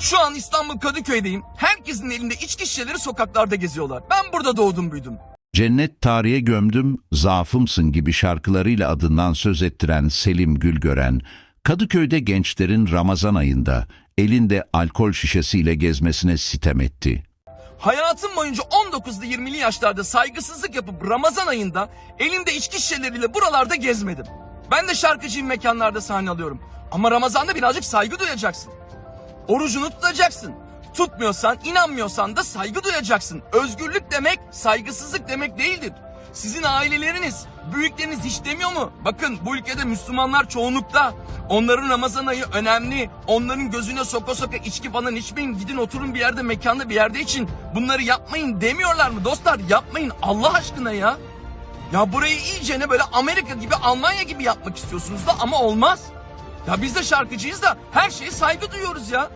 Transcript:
Şu an İstanbul Kadıköy'deyim. Herkesin elinde içki şişeleri sokaklarda geziyorlar. Ben burada doğdum büyüdüm. Cennet tarihe gömdüm, zaafımsın gibi şarkılarıyla adından söz ettiren Selim Gülgören, Kadıköy'de gençlerin Ramazan ayında elinde alkol şişesiyle gezmesine sitem etti. Hayatım boyunca 19'lu 20'li yaşlarda saygısızlık yapıp Ramazan ayında elimde içki şişeleriyle buralarda gezmedim. Ben de şarkıcıyım mekanlarda sahne alıyorum. Ama Ramazan'da birazcık saygı duyacaksın. Orucunu tutacaksın. Tutmuyorsan, inanmıyorsan da saygı duyacaksın. Özgürlük demek saygısızlık demek değildir. Sizin aileleriniz, büyükleriniz hiç demiyor mu? Bakın bu ülkede Müslümanlar çoğunlukta. Onların Ramazan ayı önemli. Onların gözüne soka soka içki falan içmeyin. Gidin oturun bir yerde mekanda bir yerde için. Bunları yapmayın demiyorlar mı? Dostlar yapmayın Allah aşkına ya. Ya burayı iyicene böyle Amerika gibi Almanya gibi yapmak istiyorsunuz da ama olmaz. Ya biz de şarkıcıyız da her şeye saygı duyuyoruz ya.